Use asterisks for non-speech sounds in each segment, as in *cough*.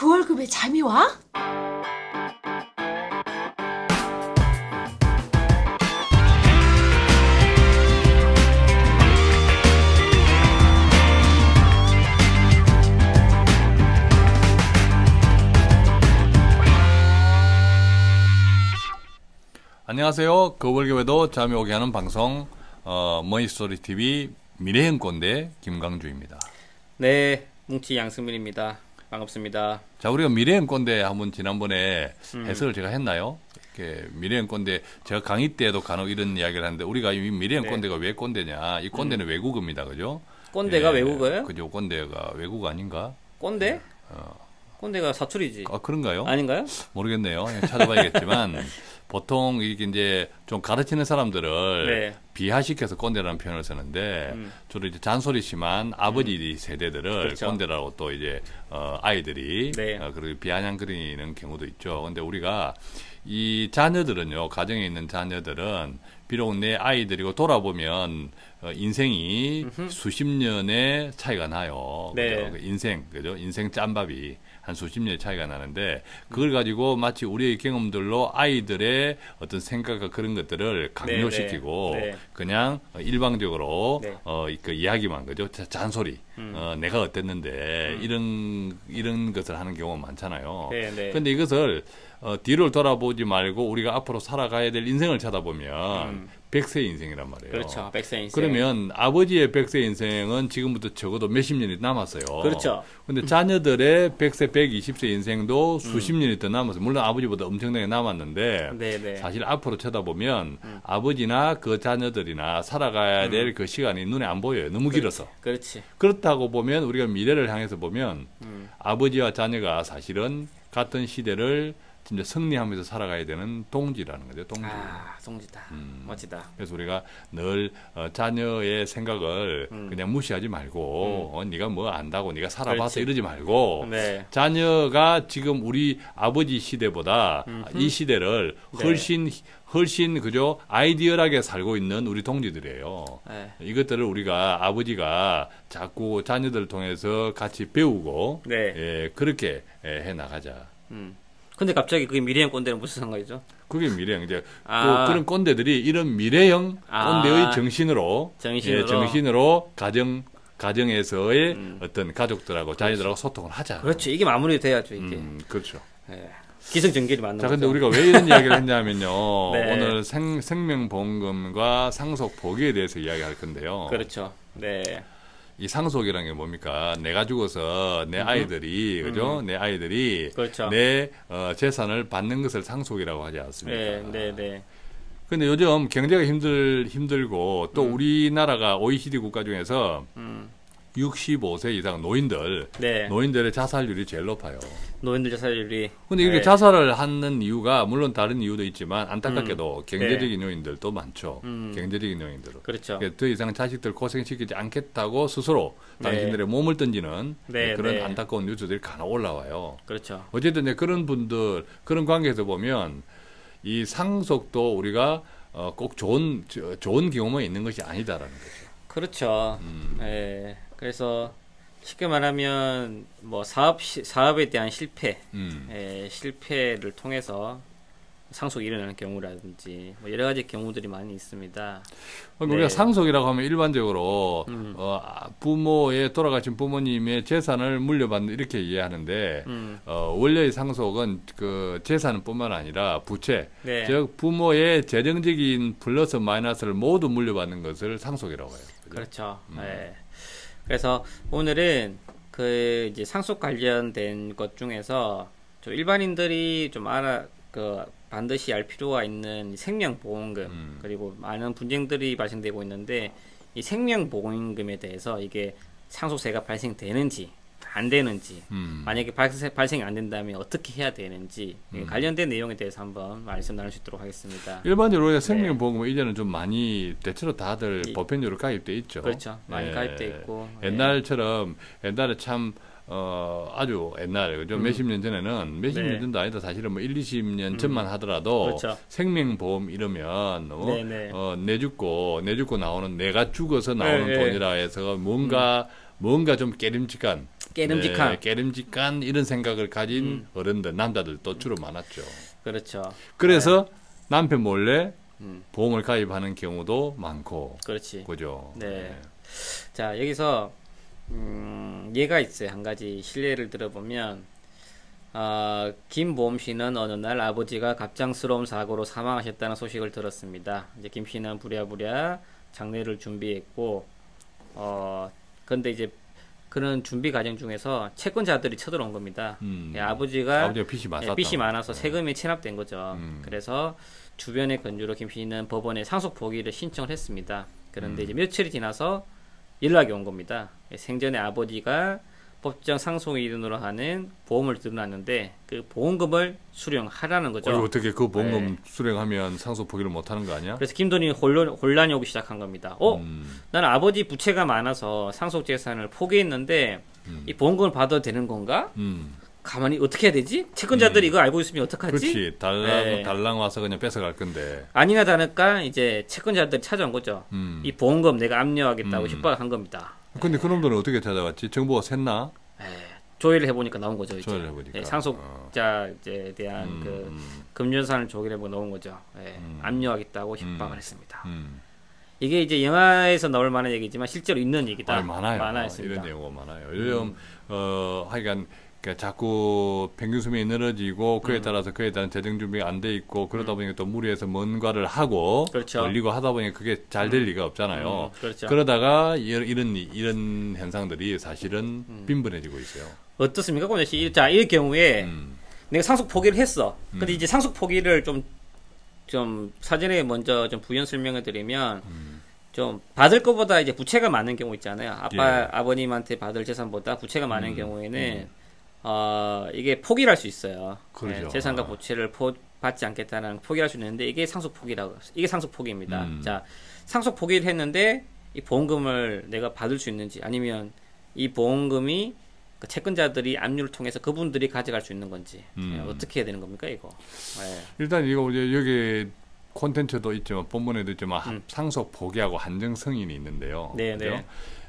그 월급에 잠이 와? 안녕하세요. 거월교회도 잠이 오게 하는 방송 어, 머니스토리 TV 미래형 꼰대 김강주입니다. 네, 뭉치 양승민입니다. 반갑습니다. 자, 우리가 미래형 꼰대 한번 지난번에 음. 해석을 제가 했나요? 이렇게 미래형 꼰대 제가 강의 때도 간혹 이런 이야기를 하는데 우리가 이 미래형 네. 왜 꼰대냐? 이 꼰대는 외국어입니다, 그죠? 꼰대가 예, 외국어예요? 그죠? 꼰대가 외국 아닌가? 꼰대? 꼰대가 사투리지. 아 그런가요? 아닌가요? 모르겠네요. 그냥 찾아봐야겠지만 *laughs* 보통 이게 이제 좀 가르치는 사람들을 네. 비하시켜서 꼰대라는 표현을 쓰는데 음. 주로 이제 잔소리 심한 아버지 세대들을 그렇죠. 꼰대라고 또 이제 어, 아이들이 네. 어, 그리고 비아냥거리는 경우도 있죠. 근데 우리가 이 자녀들은요 가정에 있는 자녀들은 비록 내 아이들이고 돌아보면 어, 인생이 수십 년의 차이가 나요. 네. 그죠? 그 인생 그죠? 인생 짬밥이 한 수십 년의 차이가 나는데 그걸 가지고 마치 우리의 경험들로 아이들의 어떤 생각과 그런 것들을 강요시키고 네, 네. 그냥 어, 일방적으로 네. 어, 그 이야기만 그죠? 자- 잔소리. 음. 어, 내가 어땠는데 이런 이런 것을 하는 경우가 많잖아요. 네, 네. 이것을 어, 뒤를 돌아보지 말고 우리가 앞으로 살아가야 될 인생을 찾아보면 음. 백세 인생이란 말이에요. 그렇죠. 백세 인생. 그러면 아버지의 백세 인생은 지금부터 적어도 몇십 년이 남았어요. 그렇죠. 근데 자녀들의 백세, 백 이십 세 인생도 수십 년이 더 남았어요. 물론 아버지보다 엄청나게 남았는데 네, 네. 사실 앞으로 쳐다보면 아버지나 그 자녀들이나 살아가야 음. 될그 시간이 눈에 안 보여요. 너무 길어서. 그렇지. 그렇다고 보면 우리가 미래를 향해서 보면 음. 아버지와 자녀가 사실은 같은 시대를 진짜 승리하면서 살아가야 되는 동지라는 거죠. 동지. 아, 송지다. 음. 멋지다. 그래서 우리가 늘 어, 자녀의 생각을 음. 그냥 무시하지 말고 어, 네가 뭐 안다고 네가 살아봐서 그렇지. 이러지 말고 네. 자녀가 지금 우리 아버지 시대보다 이 시대를 네. 훨씬 훨씬 그죠 아이디얼하게 살고 있는 우리 동지들이에요. 네. 이것들을 우리가 아버지가 자꾸 자녀들 을 통해서 같이 배우고 네. 예, 그렇게 예, 해 나가자. 음. 근데 갑자기 그게 미래형 꼰대는 무슨 상관이죠? 그게 미래형 이제 아. 그, 런 꼰대들이 이런 미래형 아. 꼰대의 정신으로 정신으로. 예, 정신으로 가정 가정에서의 음. 어떤 가족들하고 자녀들하고 소통을 하자. 그렇죠. 이게 마무리 돼야죠, 이게. 음, 그렇죠. 예. 기승전결이 맞는 자, 거죠. 근데 우리가 왜 이런 이야기를 했냐면요. *laughs* 네. 오늘 생, 생명보험금과 상속 보기에 대해서 이야기할 건데요. 그렇죠. 네. 이 상속이라는 게 뭡니까? 내가 죽어서 내 아이들이, 그죠? 내 아이들이 음. 그렇죠. 내 어, 재산을 받는 것을 상속이라고 하지 않습니까? 네, 네, 네. 근데 요즘 경제가 힘들, 힘들고 또 우리나라가 OECD 국가 중에서 음. 65세 이상 노인들, 네. 노인들의 자살률이 제일 높아요. 노인들 자살률이. 근데 이렇게 네. 자살을 하는 이유가 물론 다른 이유도 있지만 안타깝게도 경제적인 요인들도 많죠. 음. 경제적인 요인들은. 그렇죠. 그러니까 더 이상 자식들 고생시키지 않겠다고 스스로 네. 당신들의 몸을 던지는 네, 그런 네. 안타까운 뉴스들이 간혹 올라와요. 그렇죠. 어쨌든 이제 그런 분들 그런 관계에서 보면 이 상속도 우리가 어, 꼭 좋은 저- 좋은 경험만 있는 것이 아니다라는 거죠. 그렇죠. 음. 예. 그래서 쉽게 말하면 뭐 사업 시, 사업에 대한 실패, 음. 예, 실패를 통해서 상속이 일어나는 경우라든지 뭐 여러 가지 경우들이 많이 있습니다. 우리가 네. 상속이라고 하면 일반적으로 음. 어, 아, 부모의 돌아가신 부모님의 재산을 물려받는 이렇게 이해하는데 음. 어, 원래의 상속은 그 재산뿐만 아니라 부채, 네. 즉 부모의 재정적인 플러스 마이너스를 모두 물려받는 것을 상속이라고 해요. 그렇죠. 음. 예. 그래서 오늘은 그 이제 상속 관련된 것 중에서 좀 일반인들이 좀 알아 그 반드시 알 필요가 있는 생명보험금 음. 그리고 많은 분쟁들이 발생되고 있는데 이 생명보험금에 대해서 이게 상속세가 발생되는지 안 되는지 음. 만약에 발생, 발생이 안 된다면 어떻게 해야 되는지 예, 음. 관련된 내용에 대해서 한번 말씀 나눌 수 있도록 하겠습니다. 일반적으로 우리가 생명보험은 이제는 좀 많이 대체로 다들 이- 보편적으로 가입돼 있죠. 그렇죠. 많이 예. 가입돼 있고 예. 옛날처럼 옛날에 참 어, 아주 옛날에 그죠 음. 몇십 년 전에는 몇십 네. 년 전도 아니다 사실은 뭐 1, 20년 전만 하더라도 그렇죠. 생명보험 이러면 어, 네, 네. 어, 내 죽고 내 죽고 나오는 내가 죽어서 나오는 네, 네. 돈이라 해서 뭔가 뭔가 좀 깨림직한 깨름직한. 네, 깨름직한 이런 생각을 가진 음. 어른들, 남자들도 주로 많았죠. 그렇죠. 그래서 남편 몰래 음, 보험을 가입하는 경우도 많고, 그렇지. 그죠? 네. 자, 여기서, 음, 예가 있어요. 한 가지 실례를 들어보면, 아, 김보험 씨는 어느 날 아버지가 갑작스러운 사고로 사망하셨다는 소식을 들었습니다. 이제 김 씨는 부랴부랴 장례를 준비했고, 어, 근데 이제 그런 준비 과정 중에서 채권자들이 쳐들어온 겁니다. 음. 예, 아버지가 아버지가 빚이. 예, 빚이 많아서 세금이 체납된 거죠. 음. 그래서 주변의 건주로 김 씨는 법원에 상속 포기를 신청을 했습니다. 그런데 음. 이제 며칠이 지나서 연락이 온 겁니다. 예, 생전에 아버지가 법정 상속 이른으로 하는 보험을 들어놨는데 그 보험금을 수령하라는 거죠. 어, 어떻게 그 보험금 네. 수령하면 상속 포기를 못 하는 거 아니야? 그래서 김돈이 혼란, 혼란이 오기 시작한 겁니다. 어? 음, 나는 아버지 부채가 많아서 상속 재산을 포기했는데 음. 이 보험금을 받아도 되는 건가? 음. 가만히 어떻게 해야 되지? 채권자들이 이거 알고 있으면 어떡하지? 그렇지. 달랑, 네. 달랑 와서 그냥 뺏어갈 건데. 아니나 다를까 이제 채권자들이 찾아온 거죠. 음. 이 보험금 내가 압류하겠다고 음. 협박한 겁니다. 근데 그놈들은 어떻게 찾아왔지? 정보가 샜나? 에, 조회를 해보니까 나온 거죠. 이제 조회를 해보니까. 예, 상속자에 대한 음, 그 음, 금전산을 조회를 해보고 나온 거죠. 예, 음. 압류하겠다고 협박을 음. 했습니다. 음. 이게 이제 영화에서 나올 만한 얘기지만 실제로 있는 얘기다. 아니, 많아요. 많아있습니다. 이런 내용가 많아요. 요즘 어 하여간 그러니까 자꾸 평균 수명이 늘어지고 그에 음. 따라서 그에 따른 재정 준비가 안 돼 있고 그러다 보니까 또 무리해서 뭔가를 하고 그렇죠. 걸리고 하다 보니까 그게 잘 될 리가 없잖아요. 음, 그렇죠. 그러다가 이런 이런 현상들이 사실은 음. 빈번해지고 있어요. 어떻습니까, 권재 씨? 자, 이 경우에 음. 내가 상속 포기를 했어. 근데 음. 이제 상속 포기를 좀, 좀 사전에 먼저 좀 부연 설명을 드리면 음. 좀 받을 것보다 이제 부채가 많은 경우 있잖아요. 아빠, 예. 아버님한테 받을 재산보다 부채가 많은 음, 경우에는 어, 이게 포기를 할 수 있어요. 그러죠. 예, 재산과 아. 부채를 포, 받지 않겠다는 포기할 수 있는데 이게 상속 포기라고 이게 상속 포기입니다. 음. 자, 상속 포기를 했는데 이 보험금을 내가 받을 수 있는지 아니면 이 보험금이 그 채권자들이 압류를 통해서 그분들이 가져갈 수 있는 건지 음. 예, 어떻게 해야 되는 겁니까 이거? 예. 일단 이거 이제 여기 콘텐츠도 있지만 본문에도 있지만 음. 상속 포기하고 한정 승인이 있는데요. 네, 그죠? 네.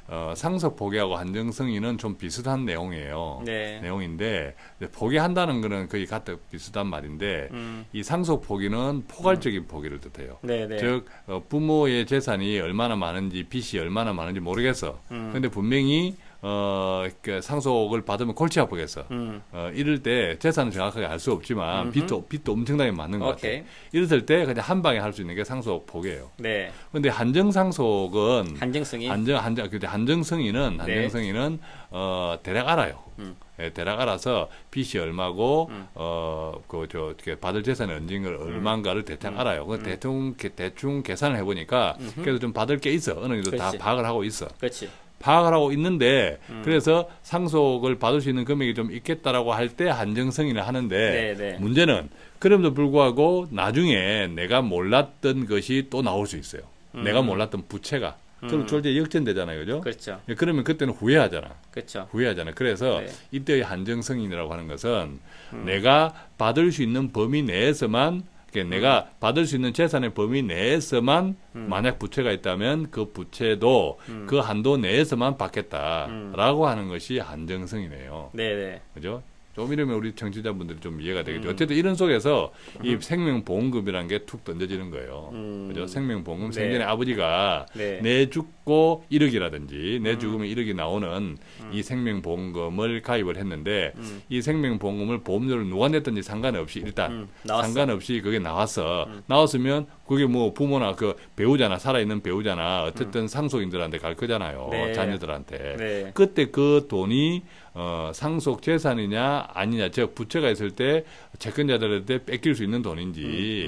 어, 상속 포기하고 한정 승인은 좀 비슷한 내용이에요. 네. 내용인데 포기한다는 거는 거의 같은 비슷한 말인데 음. 이 상속 포기는 포괄적인 포기를 뜻해요. 네, 네. 즉 어, 부모의 재산이 얼마나 많은지 빚이 얼마나 많은지 모르겠어. 음. 근데 분명히 어, 그 상속을 받으면 골치 아프겠어. 음. 어, 이럴 때 재산은 정확하게 알 수 없지만 음흠. 빚도 빚도 엄청나게 많은 것 오케이. 같아 요. 이랬을 때 그냥 한 방에 할 수 있는 게 상속 포기예요. 네. 근데 한정 상속은 한정승인. 한정 한정 근데 한정 승인은 한정 네. 승인은 어 대략 알아요. 음. 예, 대략 알아서 빚이 얼마고 음. 어그저 받을 재산이 언젠가 얼마인가를 대충 음. 알아요. 그 음. 대충 개- 대충 계산을 해보니까. 그래도 좀 받을 게 있어. 어느 정도 다 그렇지. 파악을 하고 있어. 그렇지. 파악을 하고 있는데 음. 그래서 상속을 받을 수 있는 금액이 좀 있겠다라고 할 때 한정 승인을 하는데 네, 네. 문제는 그럼에도 불구하고 나중에 내가 몰랐던 것이 또 나올 수 있어요. 음. 내가 몰랐던 부채가. 그럼 음. 졸제 역전되잖아요. 그죠? 그렇죠. 예, 그러면 그때는 후회하잖아. 그렇죠. 후회하잖아. 그래서 네. 이때의 한정 승인이라고 하는 것은 음. 내가 받을 수 있는 범위 내에서만 그러니까 내가 받을 수 있는 재산의 범위 내에서만 음. 만약 부채가 있다면 그 부채도 음. 그 한도 내에서만 음. 받겠다라고 하는 것이 한정성이네요. 네, 네. 그죠? 좀 이러면 우리 청취자분들이 좀 이해가 되겠죠. 음. 어쨌든 이런 속에서 이 생명보험금이라는 게 툭 던져지는 거예요. 음. 그죠? 생명보험금 네. 생전에 아버지가 네. 내 죽고 1억이라든지 내 음. 죽으면 1억이 나오는 이 생명보험금을 가입을 했는데 음. 이 생명보험금을 보험료를 누가 냈든지 상관없이 일단 음. 상관없이 그게 나왔어. 음. 나왔으면 그게 뭐 부모나 그 배우자나 살아있는 배우자나 어쨌든 상속인들한테 갈 거잖아요. 음. 네. 자녀들한테. 네. 그때 그 돈이 어, 상속 재산이냐 아니냐 즉 부채가 있을 때 채권자들한테 뺏길 수 있는 돈인지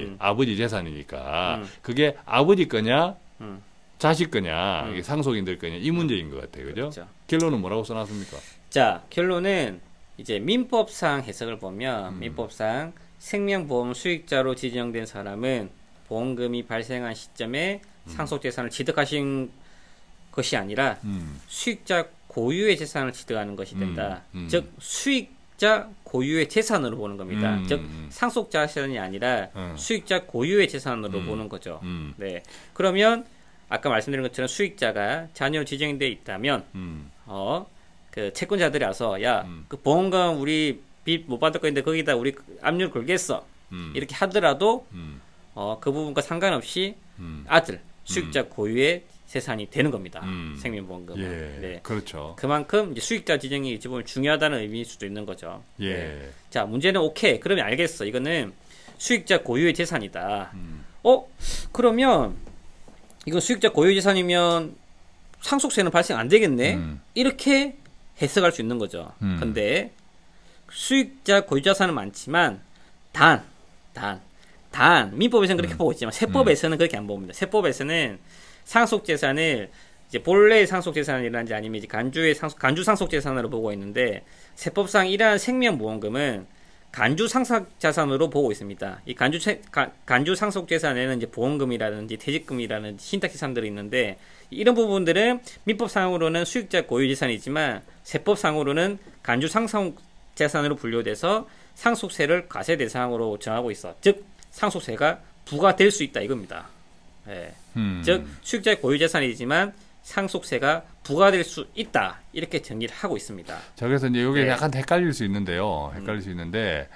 음, 음. 아버지 재산이니까 음. 그게 아버지 거냐 음. 자식 거냐 음. 이게 상속인들 거냐 이 문제인 것 같아요 그죠? 그렇죠. 결론은 뭐라고 써놨습니까? 자, 결론은 이제 민법상 해석을 보면 음. 민법상 생명보험 수익자로 지정된 사람은 보험금이 발생한 시점에 상속 재산을 취득하신 것이 아니라 음. 수익자 고유의 재산을 취득하는 것이 된다. 음, 음. 즉 수익자 고유의 재산으로 보는 겁니다. 음, 즉 음. 상속자 재산이 아니라 음. 수익자 고유의 재산으로 음. 보는 거죠. 음. 네. 그러면 아까 말씀드린 것처럼 수익자가 자녀로 지정돼 있다면 음. 어그 채권자들이 와서 야 음. 그 보험금 우리 빚 못 받을 건데 거기다 우리 압류 걸겠어 음. 이렇게 하더라도 음. 어, 그 부분과 상관없이 음. 아들 수익자 고유의 재산이 되는 겁니다. 음. 생명보험금은. 예. 네. 그렇죠. 그만큼 수익자 지정이 어찌 보면 중요하다는 의미일 수도 있는 거죠. 예. 네. 자, 문제는 오케이. 그러면 알겠어. 이거는 수익자 고유의 재산이다. 음. 어? 그러면 이거 수익자 고유의 재산이면 상속세는 발생 안 되겠네. 음. 이렇게 해석할 수 있는 거죠. 음. 근데 수익자 고유 자산은 많지만 단, 단, 단 민법에서는 그렇게 보고 있지만 세법에서는 그렇게 안 봅니다. 세법에서는 상속 재산을 이제 본래의 상속 재산이라든지 아니면 이제 간주의 상속 간주 상속 재산으로 보고 있는데 세법상 이러한 생명 보험금은 간주 상속 자산으로 보고 있습니다. 이 간주 체- 가- 간주 상속 재산에는 이제 보험금이라든지 퇴직금이라든지 신탁 재산들이 있는데 이런 부분들은 민법상으로는 수익자 고유 재산이지만 세법상으로는 간주 상속 재산으로 분류돼서 상속세를 과세 대상으로 정하고 있어. 즉 상속세가 부과될 수 있다 이겁니다. 예. 음. 즉 수익자의 고유 재산이지만 상속세가 부과될 수 있다 이렇게 정리를 하고 있습니다. 자, 그래서 이제 이게 네. 약간 헷갈릴 수 있는데요. 헷갈릴 음. 수 있는데,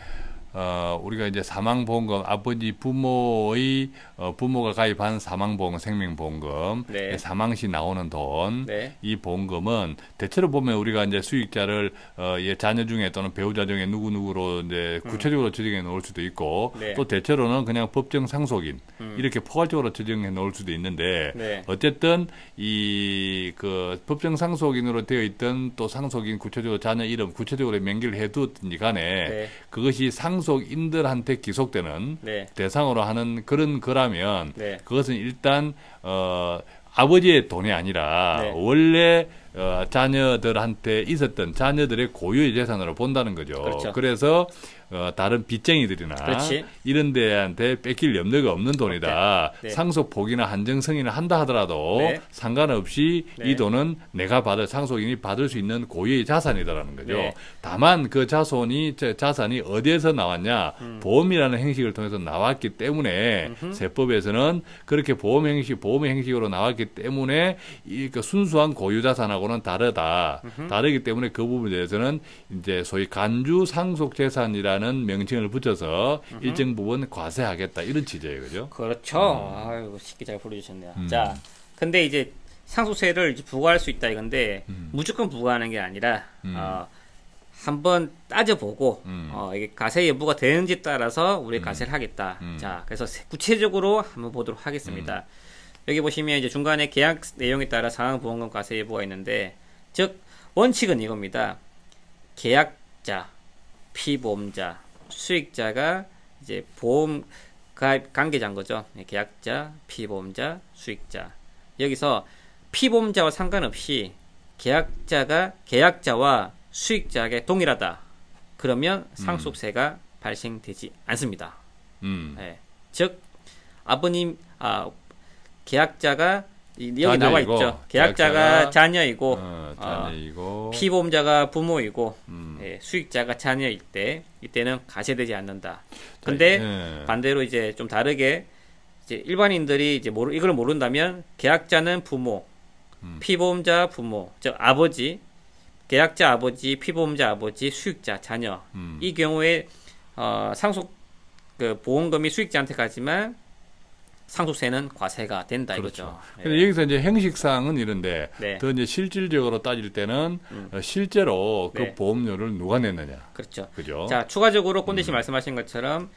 어, 우리가 이제 사망보험금, 아버지 부모의, 어, 부모가 가입한 사망보험금, 생명보험금, 네. 사망 시 나오는 돈, 네. 이 보험금은 대체로 보면 우리가 이제 수익자를, 어, 예, 자녀 중에 또는 배우자 중에 누구 누구로 이제 구체적으로 지정해 놓을 수도 있고, 네. 또 대체로는 그냥 법정 상속인, 음. 이렇게 포괄적으로 지정해 놓을 수도 있는데, 네. 어쨌든 이 그 법정 상속인으로 되어 있던 또 상속인 구체적으로 자녀 이름 구체적으로 명기를 해두든지 간에 네. 그것이 상 속인들한테 기속되는 네. 대상으로 하는 그런 거라면 네. 그것은 일단 어 아버지의 돈이 아니라 네. 원래 어, 자녀들한테 있었던 자녀들의 고유의 재산으로 본다는 거죠. 그렇죠. 그래서 어, 다른 빚쟁이들이나 그렇지. 이런 데한테 뺏길 염려가 없는 돈이다. 네. 상속 포기나 한정 승인을 한다 하더라도 네. 상관없이 네. 이 돈은 내가 받을 상속인이 받을 수 있는 고유의 자산이다라는 거죠. 네. 다만 그 자손이 저 자산이 어디에서 나왔냐 음. 보험이라는 행식을 통해서 나왔기 때문에 세법에서는 그렇게 보험 행식 보험의 행식으로 나왔기 때문에 이 그 순수한 고유 자산하고 는 다르다 다르기 때문에 그 부분에 대해서는 이제 소위 간주 상속 재산이라는 명칭을 붙여서 일정 부분 과세하겠다 이런 취지예요, 그죠? 그렇죠. 아유 쉽게 잘 풀어주셨네요. 음. 자, 근데 이제 상속세를 이제 부과할 수 있다 이건데 음. 무조건 부과하는 게 아니라 음. 어, 한번 따져보고 음. 어, 이게 가세 여부가 되는지 따라서 우리 가세를 하겠다. 음. 자, 그래서 세- 구체적으로 한번 보도록 하겠습니다. 여기 보시면 이제 중간에 계약 내용에 따라 상황보험금 가세 여부가 있는데, 즉 원칙은 이겁니다. 계약자, 피보험자, 수익자가 이제 보험 가입 관계자인 거죠. 네, 계약자, 피보험자, 수익자. 여기서 피보험자와 상관없이 계약자가 계약자와 수익자에게 동일하다. 그러면 상속세가 발생되지 않습니다. 음. 예. 즉 아버님 아 계약자가 이- 여기 나와 있죠. 계약자가 자녀이고 어, 어, 자녀이고 피보험자가 부모이고 음. 예, 수익자가 자녀일 때 이때는 가세되지 않는다. 근데 예. 반대로 이제 좀 다르게 이제 일반인들이 이제 모르 이걸 모른다면 계약자는 부모, 음. 피보험자 부모, 즉 아버지, 계약자 아버지, 피보험자 아버지, 수익자 자녀. 음. 이 경우에 어, 상속 그 보험금이 수익자한테 가지만 상속세는 과세가 된다 이거죠. 근데 예. 여기서 이제 형식상은 이런데 네. 더 이제 실질적으로 따질 때는 음. 어, 실제로 그 네. 보험료를 누가 냈느냐, 그렇죠. 그죠? 자, 추가적으로 꼰대씨 말씀하신 것처럼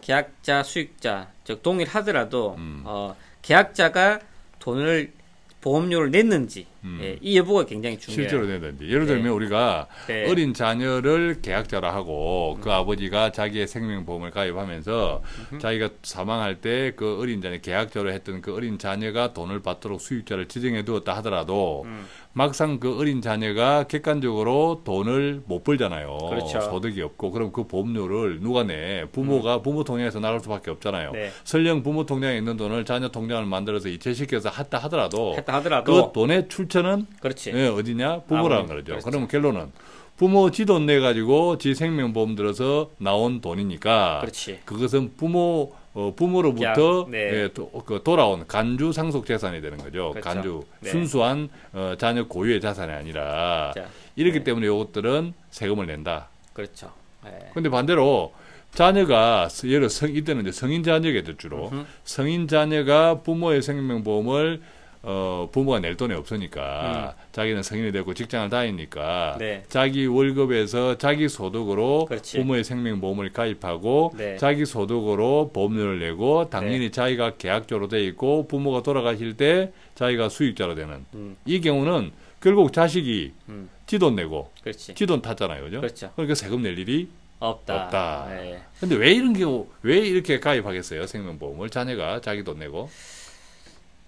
계약자, 수익자, 즉 동일하더라도 음. 어, 계약자가 돈을 보험료를 냈는지 음. 예, 이 여부가 굉장히 중요해요. 실제로 내든지 예를 들면 네. 우리가 네. 어린 자녀를 계약자라 하고 그 아버지가 자기의 생명보험을 가입하면서 자기가 사망할 때 그 어린 자녀 계약자로 했던 그 어린 자녀가 돈을 받도록 수익자를 지정해 두었다 하더라도 음. 막상 그 어린 자녀가 객관적으로 돈을 못 벌잖아요. 그렇죠. 소득이 없고 그럼 그 보험료를 누가 내? 부모가 부모 통장에서 나갈 수밖에 없잖아요. 음. 네. 설령 부모 통장에 있는 돈을 자녀 통장을 만들어서 이체시켜서 했다 하더라도 했다 하더라도 그 돈의 출 처는 그렇지. 예, 어디냐? 부모라는. 거죠. 그렇죠. 그러면 결론은 부모 지돈 내 가지고 지 생명보험 들어서 나온 돈이니까 그렇지. 그것은 부모 어, 부모로부터 네. 예, 도, 그 돌아온 간주 상속 재산이 되는 거죠. 그렇죠. 간주 네. 순수한 어, 자녀 고유의 자산이 아니라 자, 이렇기 네. 때문에 이것들은 세금을 낸다. 그렇죠. 예. 근데 반대로 자녀가 스- 예를 성 이때는 이제 성인 자녀겠죠 주로 음흠. 성인 자녀가 부모의 생명보험을 어 부모가 낼 돈이 없으니까 자기는 성인이 되고 직장을 다니니까 음. 네. 자기 월급에서 자기 소득으로 그렇지. 부모의 생명보험을 가입하고 네. 자기 소득으로 보험료를 내고 당연히 자기가 계약자로 돼 있고 부모가 돌아가실 때 자기가 수익자로 되는 음, 이 경우는 결국 자식이 음, 지돈 내고 그렇지. 지돈 탔잖아요, 그죠? 그렇죠. 그러니까 세금 낼 일이 없다. 없다. 예. 근데 왜 이런 경우 왜 이렇게 가입하겠어요 생명보험을 자녀가 자기 돈 내고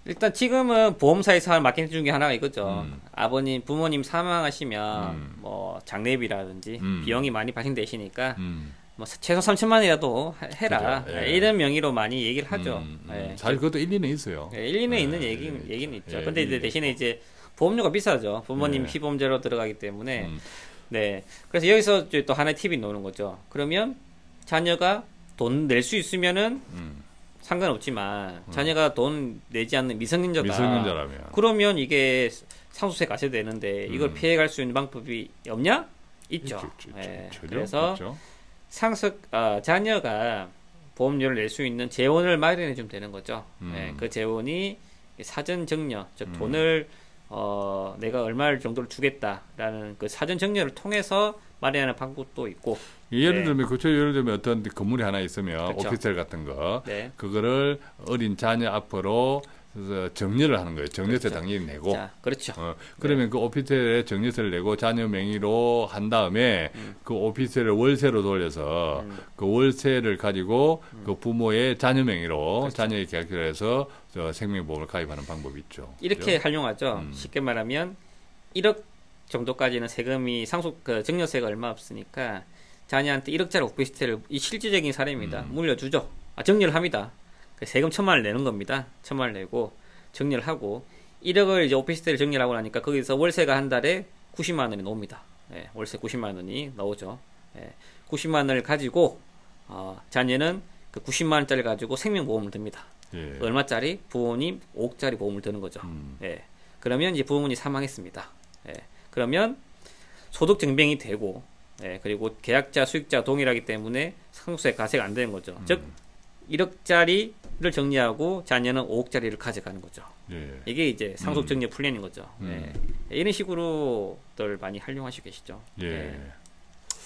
일단 지금은 보험사에서 하는 마케팅 중에 하나가 이거죠. 음. 아버님, 부모님 사망하시면 음. 뭐 장례비라든지 음. 비용이 많이 발생되시니까 음, 뭐 최소 3천만 원이라도 하- 해라. 그죠. 예. 이런 명의로 많이 얘기를 하죠. 음, 음. 예. 사실 그것도 일리는 있어요 예, 일리는 예, 있는 얘기, 얘기는 있죠. 예, 근데 이제 대신에. 이제 보험료가 비싸죠. 부모님 예. 피보험제로 들어가기 때문에. 음, 네. 그래서 여기서 또 하나의 팁이 나오는 거죠. 그러면 자녀가 돈 낼 수 있으면은 음. 상관없지만 자녀가 돈 내지 않는 미성년자다. 미성년자라면 그러면 이게 상속세 가셔야 되는데 이걸 음. 피해갈 수 있는 방법이 없냐? 있죠. 있죠, 있죠, 예, 있죠. 그래서 있죠. 상속 아, 자녀가 보험료를 낼 수 있는 재원을 마련해 주면 되는 거죠. 음. 예, 그 재원이 사전 증여, 즉 음. 돈을 어, 내가 얼마 정도를 주겠다라는 그 사전 증여를 통해서 마련하는 방법도 있고, 예를 네. 들면 그쵸 예를 들면 어떤 건물이 하나 있으면 그쵸. 오피스텔 같은 거 네. 그거를 어린 자녀 앞으로 그래서 정리를 하는 거예요 정리세 그렇죠. 당연히 내고 자, 그렇죠. 어, 그러면 그 오피스텔에 정리세를 내고 자녀 명의로 한 다음에 음. 그 오피스텔을 월세로 돌려서 음. 그 월세를 가지고 그 부모의 자녀 명의로 그렇죠. 자녀의 계약서를 해서 저 생명보험을 가입하는 방법이 있죠. 이렇게 활용하죠. 음. 쉽게 말하면 1억 정도까지는 세금이 상속 그 증여세가 얼마 없으니까 자녀한테 1억짜리 오피스텔을 이 실질적인 사례입니다. 음. 물려주죠. 아, 정리를 합니다. 그 세금 천만 원을 내는 겁니다. 천만 원을 내고 정리를 하고 1억을 이제 오피스텔을 정리를 하고 나니까 거기서 월세가 한 달에 90만 원이 나옵니다. 예, 월세 90만 원이 나오죠. 예, 90만 원을 가지고 어, 자녀는 그 90만 원짜리 가지고 생명보험을 듭니다. 예. 얼마짜리? 부모님 5억짜리 보험을 드는 거죠. 음. 예. 그러면 이제 부모님이 사망했습니다. 예. 그러면 소득 증빙이 되고, 예. 그리고 계약자, 수익자 동일하기 때문에 상속세 가세가 안 되는 거죠. 음. 즉, 1억짜리 를 정리하고 자녀는 5억짜리를 가져가는 거죠. 예. 이게 이제 상속 정리 플랜인 거죠. 음. 예. 이런 식으로들 많이 활용하시고 계시죠. 예.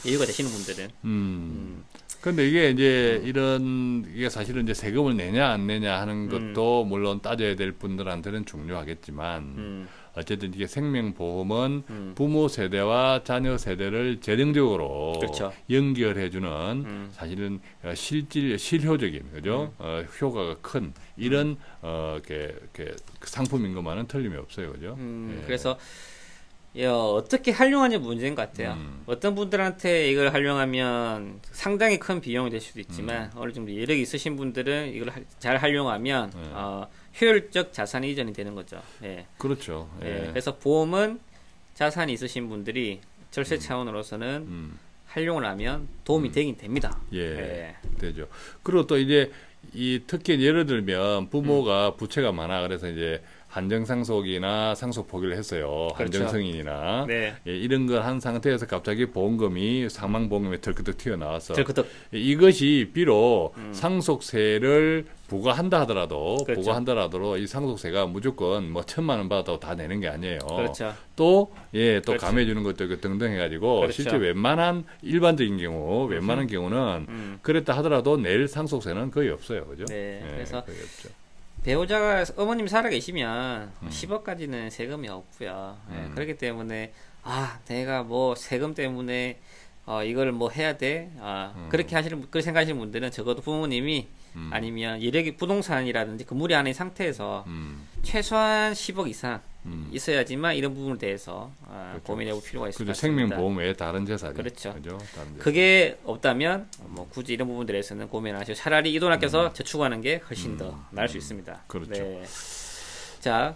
이유가 되시는 분들은. 음. 음. 근데 이게 이제 이런 이게 사실은 이제 세금을 내냐 안 내냐 하는 음. 것도 물론 따져야 될 분들한테는 중요하겠지만 음. 어쨌든 이게 생명보험은 음. 부모 세대와 자녀 세대를 재정적으로 그렇죠. 연결해주는 음. 사실은 어, 실질 실효적인 그죠 어, 효과가 큰 이런 어, 이렇게, 이렇게 상품인 것만은 틀림이 없어요 그죠 음, 예. 그래서 예, 어떻게 활용하냐 문제인 것 같아요. 음. 어떤 분들한테 이걸 활용하면 상당히 큰 비용이 될 수도 있지만 어느 정도 여력이 있으신 분들은 이걸 할- 잘 활용하면 네. 어, 효율적 자산 이전이 되는 거죠. 예. 그렇죠 예, 예. 그래서 보험은 자산이 있으신 분들이 절세 차원으로서는 음. 활용을 하면 도움이 되긴 됩니다. 예. 예. 되죠. 그리고 또 이제 이 특히 예를 들면 부모가 음. 부채가 많아 그래서 이제 한정 상속이나 상속 포기를 했어요. 그렇죠. 한정 승인이나 네. 예, 이런 걸 한 상태에서 갑자기 보험금이 사망 보험금이 덜크덕 튀어나와서 덜크덕 이것이 비록 음. 상속세를 부과한다 하더라도 그렇죠. 부과한다 하더라도 이 상속세가 무조건 뭐 천만 원 받아도 다 내는 게 아니에요. 그렇죠. 또, 예, 또 그렇죠. 감해 주는 것도 있고 등등 해 가지고, 그렇죠. 실제 웬만한, 일반적인 경우, 웬만한 경우는, 음. 그랬다 하더라도 내일 상속세는 거의 없어요. 그죠? 네, 예, 그래서 거의 없죠. 배우자가 어머님 살아 계시면 음. 10억까지는 세금이 없고요. 예, 음. 그렇기 때문에 아 내가 뭐 세금 때문에 어, 이걸 뭐 해야 돼. 아, 음. 그렇게 하시는 분- 그렇게 생각하시는 분들은 적어도 부모님이 음. 아니면 이력이 부동산이라든지 건물이 아닌 상태에서 음, 최소한 10억 이상 음. 있어야지만 이런 부분에 대해서 아, 그렇죠. 고민해볼 필요가 있을. 같습니다. 생명보험 외에 다른 재산이. 그렇죠. 그죠? 다른. 그게 없다면 뭐 굳이 이런 부분들에서는 고민 안 하시고 차라리 이돈 아껴서 저축하는 게 훨씬 더 나을 수 있습니다. 음. 그렇죠. 네. 자,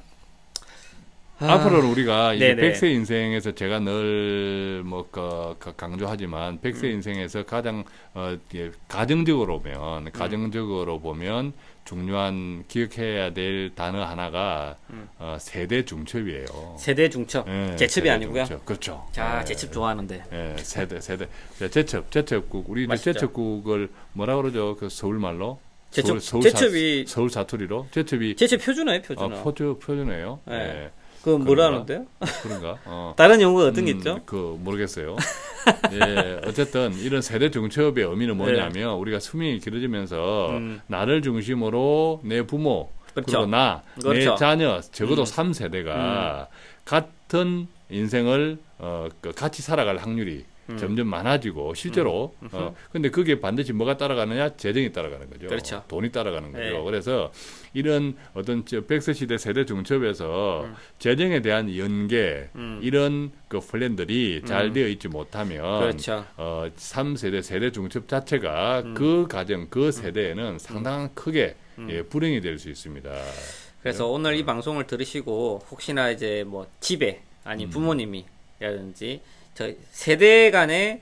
아, 앞으로는 우리가 이제 네네. 백세 인생에서 제가 늘뭐 그, 강조하지만 백세 음. 인생에서 가장 어, 예, 가정적으로 음. 보면 가정적으로 보면 중요한 기억해야 될 단어 하나가 음. 어, 세대 중첩이에요. 세대 중첩. 예, 제첩이 세대 아니고요. 중첩. 그렇죠. 자, 예. 제첩 좋아하는데. 예, 세대 세대 자, 제첩 제첩국 우리 맛있죠? 제첩국을 뭐라 그러죠? 그 서울 말로 제첩- 서울, 제첩이- 사, 서울 사투리로 제첩이 제첩 표준어예요, 어, 표준어. 표준 표준어예요. 네. 예. 그? 뭐라는데요? 그런가? 어. *laughs* 다른 용어가 어떤 게 음, 있죠? 그 모르겠어요. *laughs* 예, 어쨌든 이런 세대 중첩의 의미는 뭐냐면 우리가 수명이 길어지면서 네. 음. 나를 중심으로 내 부모 그렇죠. 그리고 나, 내 그렇죠. 자녀 적어도 음. 삼 3세대가 같은 인생을 어, 그 같이 살아갈 확률이 음. 점점 많아지고 실제로 어 근데 그게 반드시 뭐가 따라가느냐 재정이 따라가는 거죠. 그렇죠. 돈이 따라가는 거죠. 네. 그래서 이런 어떤 저 백세 시대 세대 중첩에서 음. 재정에 대한 연계 음. 이런 그 플랜들이 잘 음. 되어 있지 못하면 그렇죠. 어 3세대 세대 중첩 자체가 음. 그 가정 그 세대에는 상당한 크게 음. 예, 불행이 될 수 있습니다. 그래서 네. 오늘 이 방송을 들으시고 혹시나 이제 뭐 집에 아니 음. 부모님이라든지 저 세대 간에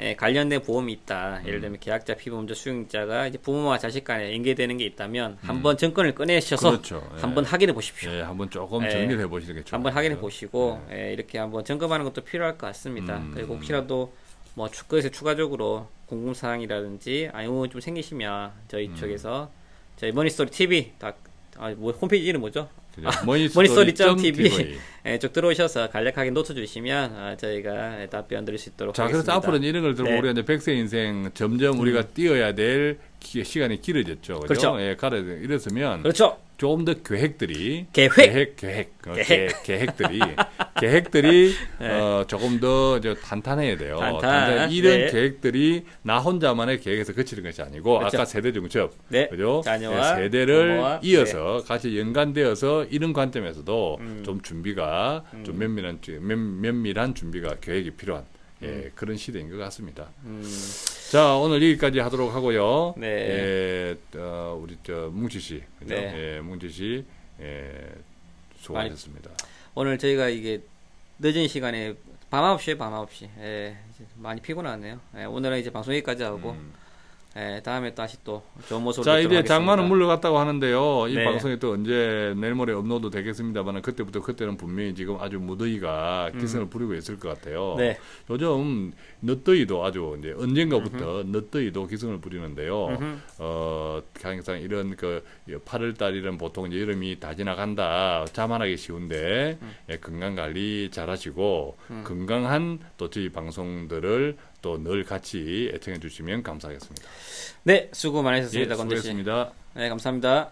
예, 관련된 보험이 있다. 음. 예를 들면 계약자, 피보험자, 수용자가 이제 부모와 자식 간에 연계되는 게 있다면 음. 한번 정권을 꺼내셔서 그렇죠. 예. 한번 확인해 보십시오. 예, 한번 조금 예. 정리를 해보시는 게 좋아요. 한번 확인해 보시고 예, 이렇게 한번 점검하는 것도 필요할 것 같습니다. 음. 그리고 혹시라도 뭐 추- 거기서 추가적으로 궁금 사항이라든지 아니면 좀 생기시면 저희 음. 쪽에서 저희 머니스토리 TV 다 아, 뭐 홈페이지 이름 뭐죠? *laughs* 머니스토리.tv. 예, 쭉 들어오셔서 간략하게 노트 주시면 아, 저희가 답변 드릴 수 있도록 자, 하겠습니다. 그래서 앞으로는 이런 걸 들고 네. 음. 우리가 이제 백세 인생 점점 우리가 뛰어야 될 기- 시간이 길어졌죠. 그죠? 그렇죠. 예, 가려 이랬으면 그렇죠. 조금 더 계획들이 계획! 계획 계획 어, 계획. 계획. 들이 *laughs* 계획들이 네. 어, 조금 더 이제 탄탄해야 돼요. 탄탄. 탄탄. 이런 네. 계획들이 나 혼자만의 계획에서 그치는 것이 아니고 그렇죠. 아까 세대 중첩 네. 그죠? 자녀와 예, 세대를 부모와, 이어서 같이 연관되어서 이런 관점에서도 음. 좀 준비가 좀 면밀한 면, 면밀한 준비가 계획이 필요한 예, 그런 시대인 것 같습니다. 음, 자 오늘 여기까지 하도록 하고요. 네. 예, 어, 우리 저 뭉치 씨, 그죠? 네. 예, 뭉치 씨, 예, 수고하셨습니다. 오늘 저희가 이게 늦은 시간에 밤 9시에 밤 9시 예, 많이 피곤하네요. 예, 오늘은 이제 방송 여기까지 하고 음. 예, 다음에 다시 또 좋은 모습으로 자 이제. 장마는 물러갔다고 하는데요. 이 네. 방송이 또 언제 내일 모레 업로드 되겠습니다만 그때부터 그때는 분명히 지금 아주 무더위가 기승을 부리고 있을 것 같아요. 음. 네. 요즘 늦더위도 아주 이제 언젠가부터 늦더위도 기승을 부리는데요. 음흠. 어 항상 이런 그 8월 달이는 보통 이제 여름이 다 지나간다 자만하기 쉬운데 음. 예, 건강 관리 잘하시고 건강한 또 저희 방송들을 또 늘 같이 애청해 주시면 감사하겠습니다. 네, 수고 예, 많으셨습니다, 씨. 수고했습니다. 네, 감사합니다.